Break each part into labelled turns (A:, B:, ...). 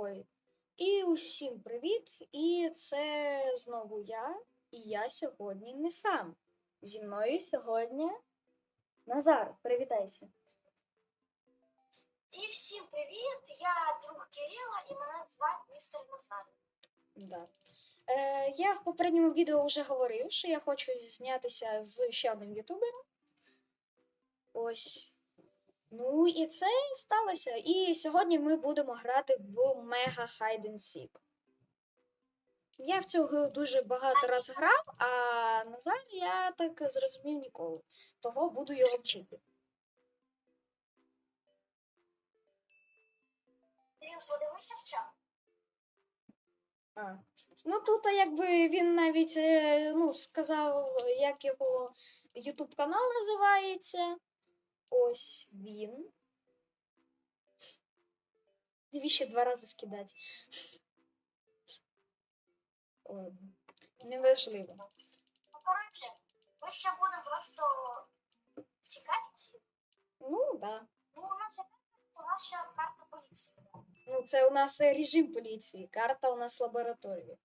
A: Ой. І усім привіт! І це знову я. І я сьогодні не сам. Зі мною сьогодні Назар, привітайся.
B: І всім привіт! Я друг Кирила і мене звати містер Назар.
A: Да. Е, я в попередньому відео вже говорив, що я хочу знятися з ще одним ютубером. Ось. Ну і це сталося. І сьогодні ми будемо грати в Mega Hide and Seek. Я в цю гру дуже багато раз грав, а Назар я так зрозумів ніколи. Того буду його вчити.
B: Ти подивися в чат.
A: А. Ну тут якби він навіть е, ну, сказав, як його YouTube канал називається. Ось він. Навіщо два рази скидати? Ладно. Неважливо.
B: Ну, коротше, ми ще будемо просто тікати всі.
A: Ну, да.
B: Ну, у нас? У нас ще карта поліції.
A: Ну, це у нас е, режим поліції. Карта у нас лабораторія.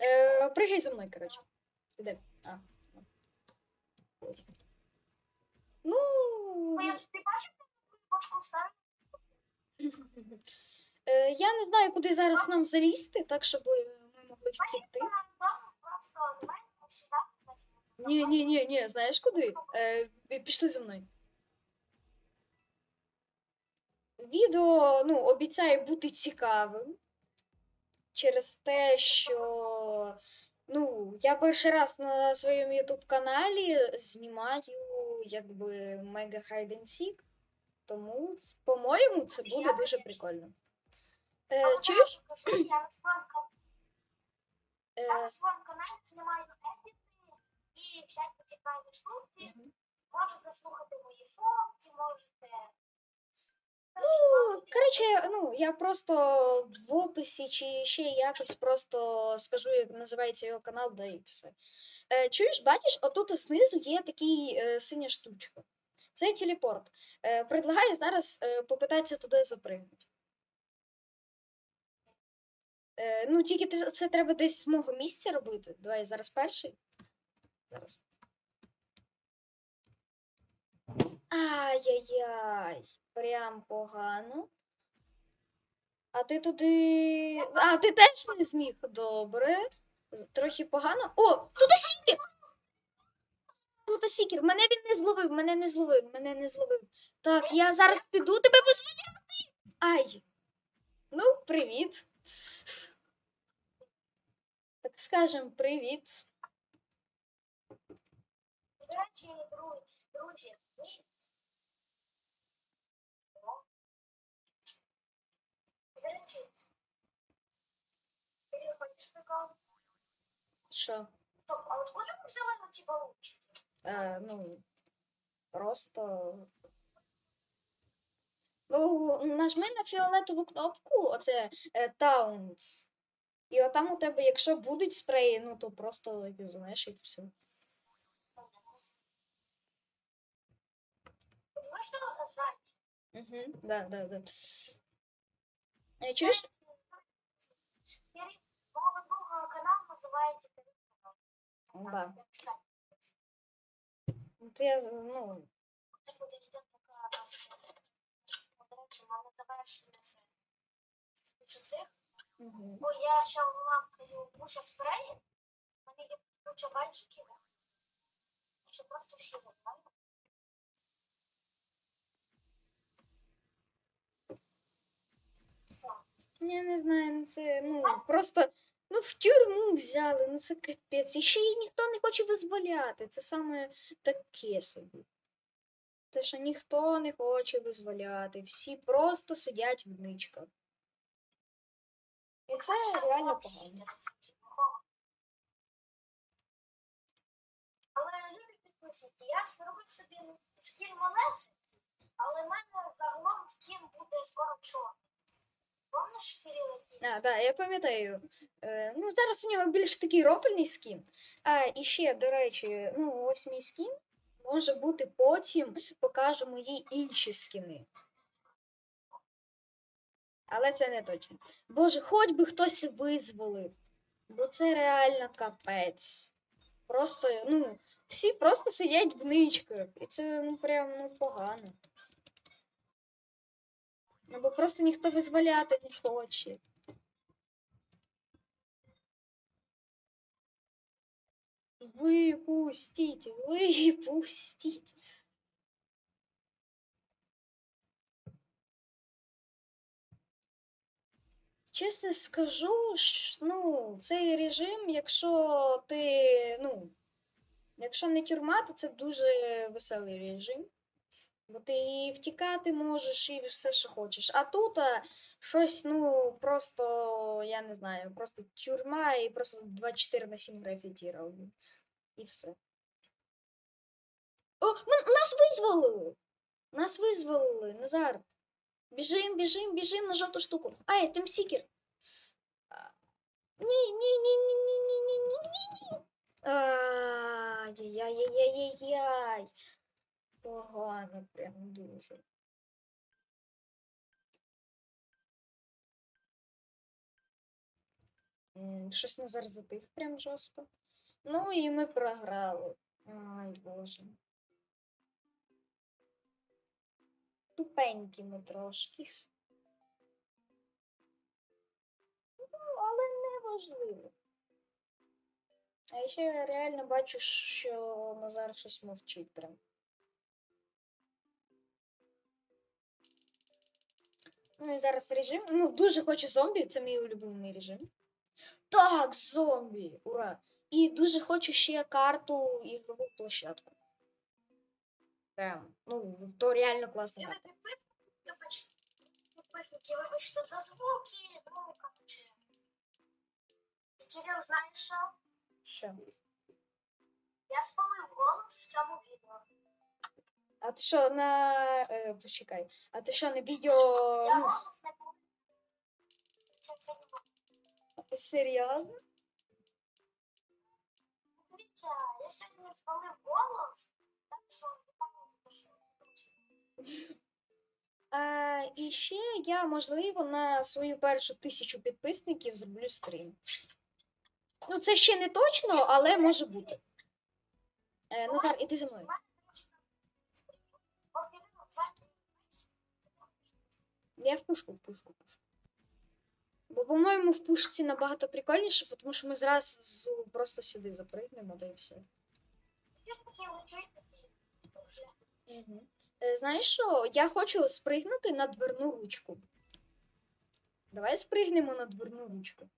A: Е, пригай за мною, коротше. Де? А. ну. Ну.
B: Я ти бачив, бочку?
A: Е, я не знаю, куди зараз нам залізти, так щоб ми могли
B: сюди.
A: Ні, ні, ні, ні, знаєш куди? Е, пішли за мною. Відео ну, обіцяє бути цікавим через те, що ну, я перший раз на своєму YouTube каналі знімаю якби Mega Hide and Seek, тому, по-моєму, це буде дуже прикольно. Е, чуєш?
B: Я на своєму каналі знімаю едити і всякі цікаві штуки. Можете слухати мої фонки, можете.
A: Ну, коротше, ну, я просто в описі чи ще якось просто скажу, як називається його канал, да і все. Е, чуєш, бачиш, отут знизу є такий е, синя штучка. Це телепорт. Е, предлагаю зараз е, попитатися туди запригнути. Е, ну, тільки це треба десь з мого місця робити. Давай зараз перший. Зараз. Ай-яй-яй, прям погано. А ти туди. А, ти теж не зміг. Добре. Трохи погано. О, тут сікер! Тут сікер. Мене він не зловив, мене не зловив, мене не зловив. Так, я зараз піду тебе визволяти. Ай. Ну, привіт. Так скажем, привіт.
B: До речі, друзі, друзі, ми... До речі, ти хочеш прикол?
A: Що?
B: Стоп, а откуда ми взяли на ці балончики?
A: Е, ну, просто. Ну, нажми на фіолетову кнопку, оце е, Towns. І отам у тебе, якщо будуть спреї, ну то просто юзнеш і все.
B: Можна ззаді?
A: Угу, да, да, да. Е, чуєш?
B: Мого другого називається канал.
A: Да. Ну, я, ну, угу.
B: Бо я ще вламкаю куча спреїв, в мене є куча бальчиків. Я ще просто всі забрала. Все.
A: Я не знаю, ну це, ну, просто, ну, в тюрму взяли, ну це капець. І ще її ніхто не хоче визволяти. Це саме таке собі. Те, що ніхто не хоче визволяти, всі просто сидять в ничках. І це реально погано.
B: Але любі підписники, я зробив собі скін малесенький, але в мене загалом скін буде скоро чорний. Помниш,
A: да, я пам'ятаю. Е, ну, зараз у нього більш такий рофельний скін. А, і ще, до речі, ну, ось мій скін. Може бути, потім покажу мої інші скіни. Але це не точно. Боже, хоч би хтось визволив. Бо це реально капець. Просто, ну, всі просто сидять в ничках. І це ну прям ну, погано. Ну, бо просто ніхто визволяти не хоче. Випустіть, випустіть. Чесно скажу, ну, цей режим, якщо ти, ну, якщо не тюрма, то це дуже веселий режим. Бо ти і втікати можеш, і все, що хочеш. А тут а, щось, ну, просто, я не знаю, просто тюрма і просто 24 на 7 графіті. І все. О, нас визволили! Нас визволили, Назар. Біжим, біжим, біжим на жовту штуку. Ай, там сікер. А, Ні, ні, ні, ні, ні, ні, ні, ні, ні, ні. Погано, прям дуже. Щось Назар затих прям жорстко. Ну і ми програли. Ай, боже. Тупенькі ми трошки. Ну, але не важливо. А ще я реально бачу, що Назар щось мовчить прям. Ну і зараз режим. Ну, дуже хочу зомбі, це мій улюблений режим. Так, зомбі! Ура! І дуже хочу ще карту ігрову площадку. Прям, ну, то реально класна
B: Я
A: карта.
B: підписники, вибачте, за звуки, ну, короче. Кирил, знаєш що?
A: Що?
B: Я спалив голос в цьому відео.
A: А ти що на. Е, почекай. А ти що на відео. Ну,
B: не не
A: серйозно?
B: Дивіться, я сьогодні спалив голос, так що що
A: А, і ще я, можливо, на свою першу тисячу підписників зроблю стрім. Ну, це ще не точно, але може бути. Е, Назар, іди за мною. Я в пушку, в пушку, в пушку. Бо, по-моєму, в пушці набагато прикольніше, тому що ми зразу просто сюди запригнемо, та й все. Е, знаєш що? Я хочу спригнути на дверну ручку. Давай спригнемо на дверну ручку.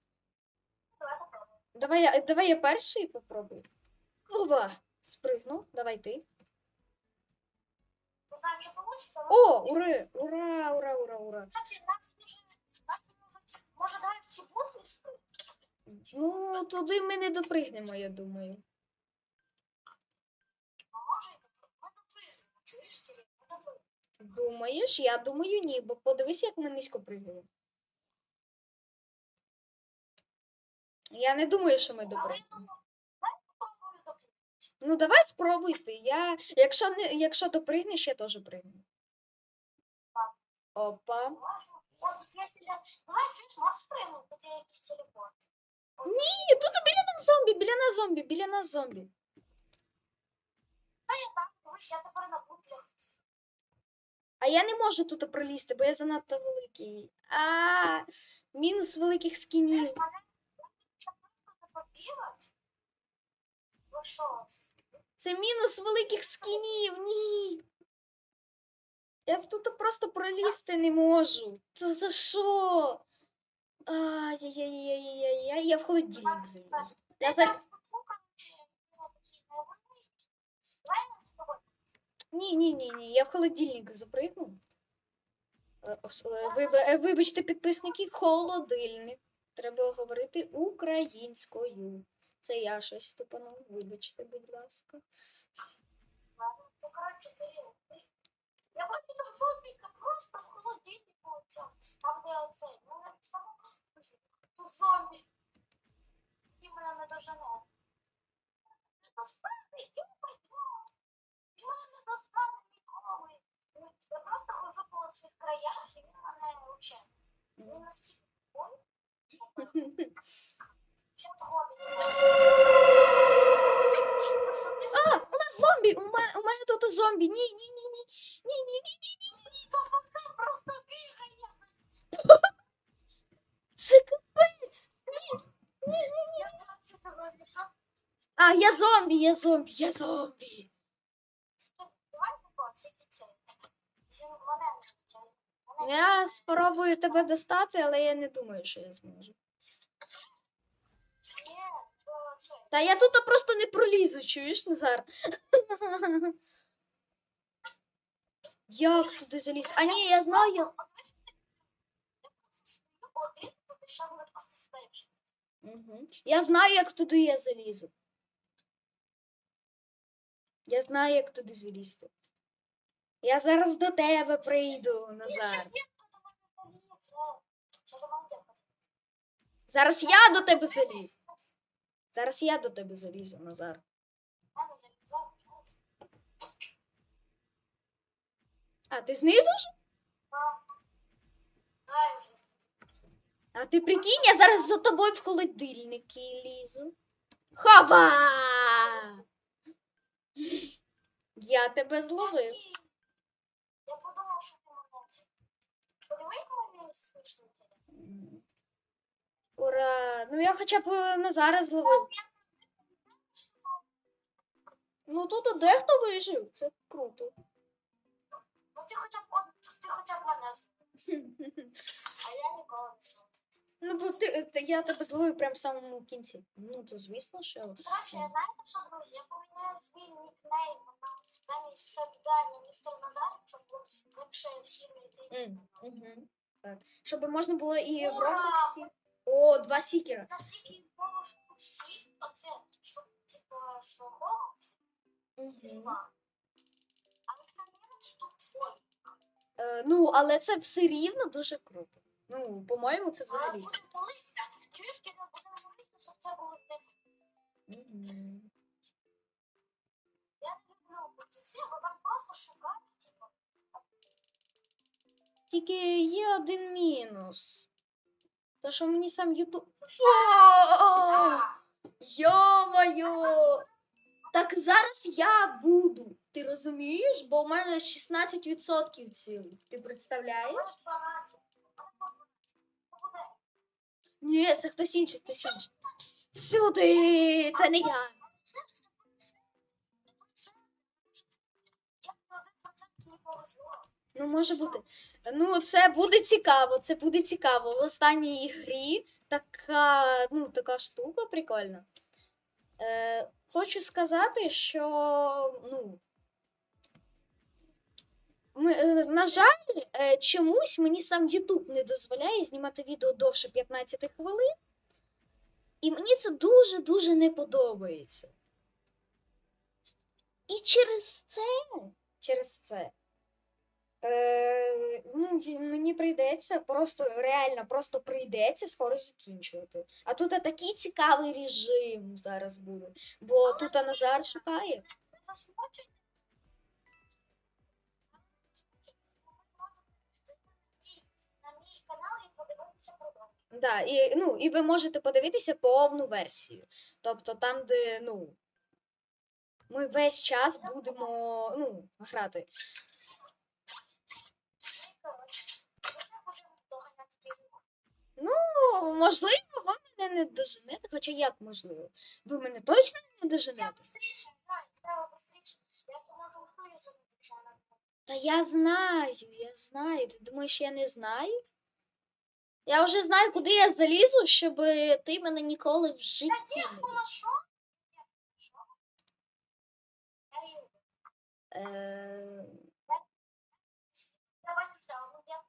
B: Давай
A: я, давай я перший попробую. Ова! Спригнув, давай ти. О, ура! Ура, ура, ура, ура.
B: Кстати, нас дуже... Нас можуть... Може, давай в ці бутли сприйти?
A: Ну, туди ми не допригнемо, я думаю.
B: А може, і допри- ми допригнемо. Чуєш, Кирил? Ми допригнемо.
A: Думаєш? Я думаю, ні, бо подивись, як ми низько пригаємо. Я не думаю, що ми
B: Але
A: допригнемо.
B: Ну, давай
A: спробуй ти. Я... Якщо, не... Якщо допригнеш, я теж пригну. Опа.
B: Можна? О, тут є. Давай чуть можеш спригнути, якийсь телепорт.
A: Ні, тут біля нас зомбі, біля нас зомбі, біля нас зомбі.
B: А я так, дивись, я тепер на бутлях.
A: А я не можу тут пролізти, бо я занадто великий. А, мінус великих скінів.
B: Мене просто побігать.
A: Це мінус великих скінів. Ні. Я тут просто пролізти не можу. Це за що? Ай-яй-яй-яй-яй-яй. Я в холодильник залізу. Я за... Ні, ні, ні, ні. Я в холодильник запригну. Е, е, е, Вибачте, підписники, холодильник. Треба говорити українською. Це я щось ступанув, вибачте, будь ласка.
B: Ну, я бачу там зомбіка просто в холодильнику оця. Там де оцей. Ну, я сама тут зомбі. І мене не дожене. Не достане, йо-йо. І мене не достане ніколи. Я просто хожу по цих краях, і він мене вче. Він настільки.
A: А, у нас зомбі! У мене, у мене тут зомбі. Ні, ні, ні, ні. Ні, ні, ні, ні, ні, ні.
B: просто бігає.
A: Це капець.
B: Я бачу тебе вікна.
A: А, я зомбі, я зомбі, я зомбі. Я спробую тебе достати, але я не думаю, що я зможу. Та я тут просто не пролізу, чуєш, Назар? Як туди залізти? А ні, я знаю. Угу. Я знаю, як туди я залізу. Я знаю, як туди залізти. Я зараз до тебе прийду, Назар. Зараз я до тебе залізу. Зараз я до тебе залізу, Назар. А, ти знизу вже? А ти прикинь, я зараз за тобою в холодильники лізу. Хопа! Я тебе зловив.
B: Я подумав, що ти мене. це- Подиви, як мене смішно.
A: Ура! Ну я хоча б е, Назара зловив. Ну тут дехто вижив, це круто.
B: Ну ти хоча б ти хоча б мене. зловив, А я ніколи не зловив.
A: Ну, бо ти, ти- я тебе зловив прямо в самому кінці. Ну, то звісно, що.
B: Коротше, знаєте що, друзі, я поміняю свій нікнейм замість Сабігані містер Назар, щоб легше всім.
A: М, угу. Так. Щоб можна було і в! Роблоксі. О, два сікера.
B: Наскільки було світ, оце, що, типу, що типа. Але це не що тут твой.
A: Е, ну, але це все рівно дуже круто. Ну, по-моєму, це
B: Але
A: взагалі.
B: будемо молитися, чуєш, ти не молитися, щоб це було не
A: Мгм.
B: Я не люблю птиці, бо там просто шукати, типу.
A: Тільки є один мінус. То, що мені сам Ютуб. Йо-моє! Так зараз я буду. Ти розумієш? Бо в мене 16% цілих. Ти представляєш?
B: може 12. Але по 12. Буде.
A: Ні, це хтось інший, хтось інший. Сюди! Це не я. Ну, може бути. Ну, це буде цікаво, це буде цікаво. В останній грі така, ну, така штука прикольна. Е, хочу сказати, що, ну. Ми, е, на жаль, е, чомусь мені сам YouTube не дозволяє знімати відео довше 15 хвилин. І мені це дуже-дуже не подобається. І через це, через це, мені прийдеться просто реально, просто прийдеться скоро закінчувати. А тут такий цікавий режим зараз буде. Бо тут Назар шукає. Да, і, ну, і ви можете подивитися повну версію. Тобто там, де, ну, ми весь час будемо ну, грати.
B: Ну і коротше, ми будемо доганяти тих
A: Ну, можливо, ви мене не доженете, хоча як можливо? Ви мене точно не
B: Я
A: доженете?
B: быстріше, знаю, справа быстріше. Я все можу в турі замовчана.
A: Та я знаю, я знаю. Ти думаєш, що я не знаю? Я вже знаю, куди я залізу, щоб ти мене ніколи в житті не бачив.
B: Я. Я.
A: Е,
B: Давайте все, ну я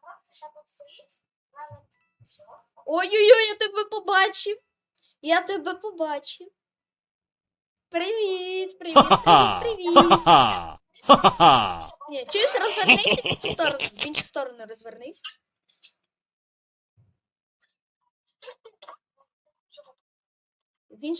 B: просто ще тут стоїть. в мене все.
A: Ой-ой-ой, я тебе побачив. Я тебе побачив. Привіт, привіт, привіт, привіт. Ні, чуєш, розвернись в іншу сторону. В іншу сторону розвернись. В іншу